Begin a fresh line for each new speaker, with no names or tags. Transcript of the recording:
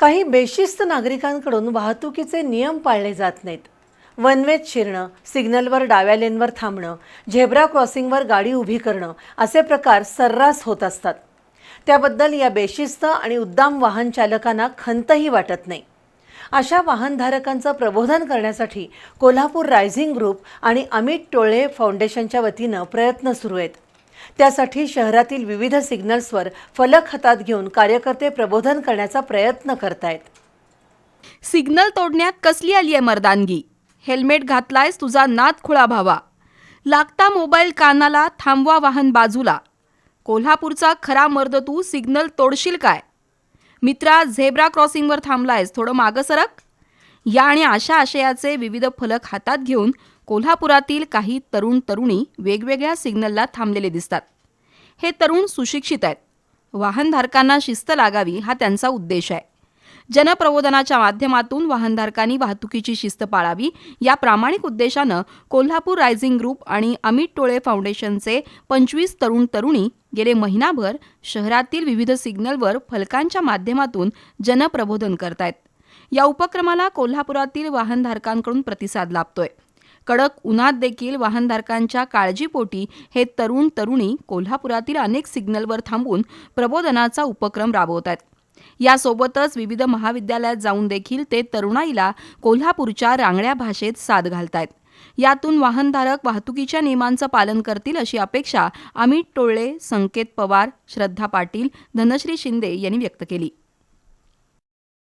काही बेशिस्त नागरिकांकडून वाहतुकीचे नियम पाळले जात नाहीत. वनवेत शिरणं सिग्नलवर डाव्या लेनवर थांबणं झेब्रा क्रॉसिंगवर गाडी उभी करणं असे प्रकार सर्रास होत असतात. त्याबद्दल या बेशिस्त आणि उद्दाम वाहन चालकांना खंतही वाटत नाही. अशा वाहनधारकांचं प्रबोधन करण्यासाठी कोल्हापूर रायझिंग ग्रुप आणि अमित टोळे फाउंडेशनच्या वतीनं प्रयत्न सुरू आहेत. त्यासाठी शहरातील विविध सिग्नल्सवर फलक हातात घेऊन कार्यकर्ते प्रबोधन करण्याचा प्रयत्न करतायत.
सिग्नल तोडण्यात कसली आली आहे मर्दानगी? हेल्मेट घातलायस तुझा नाद खुळा भावा. लागता मोबाईल कानाला थांबवा वाहन बाजूला. कोल्हापूरचा खरा मर्द तू सिग्नल तोडशील काय? मित्रा झेब्रा क्रॉसिंगवर थांबलायस थोडं मागं सरक. या आणि अशा आशयाचे विविध फलक हातात घेऊन कोल्हापुरातील काही तरुण तरुणी वेगवेगळ्या सिग्नलला थांबलेले दिसतात. हे तरुण सुशिक्षित आहेत. वाहनधारकांना शिस्त लागावी हा त्यांचा उद्देश आहे. जनप्रबोधनाच्या माध्यमातून वाहनधारकांनी वाहतुकीची शिस्त पाळावी या प्रामाणिक उद्देशानं कोल्हापूर रायझिंग ग्रुप आणि अमित टोळे फाउंडेशनचे पंचवीस तरुण तरुणी गेले महिनाभर शहरातील विविध सिग्नलवर फलकांच्या माध्यमातून जनप्रबोधन करतायत. या उपक्रमाला कोल्हापुरातील वाहनधारकांकडून प्रतिसाद लाभतोय. कडक उन्हात देखील वाहनधारकांच्या काळजीपोटी हे तरुण तरुणी कोल्हापुरातील अनेक सिग्नलवर थांबून प्रबोधनाचा उपक्रम राबवत आहेत. यासोबतच विविध महाविद्यालयात जाऊन देखील ते तरुणाईला कोल्हापूरच्या रांगड्या भाषेत साद घालतायत. यातून वाहनधारक वाहतुकीच्या नियमांचं पालन करतील अशी अपेक्षा अमित टोळे संकेत पवार श्रद्धा पाटील धनश्री शिंदे यांनी व्यक्त केली.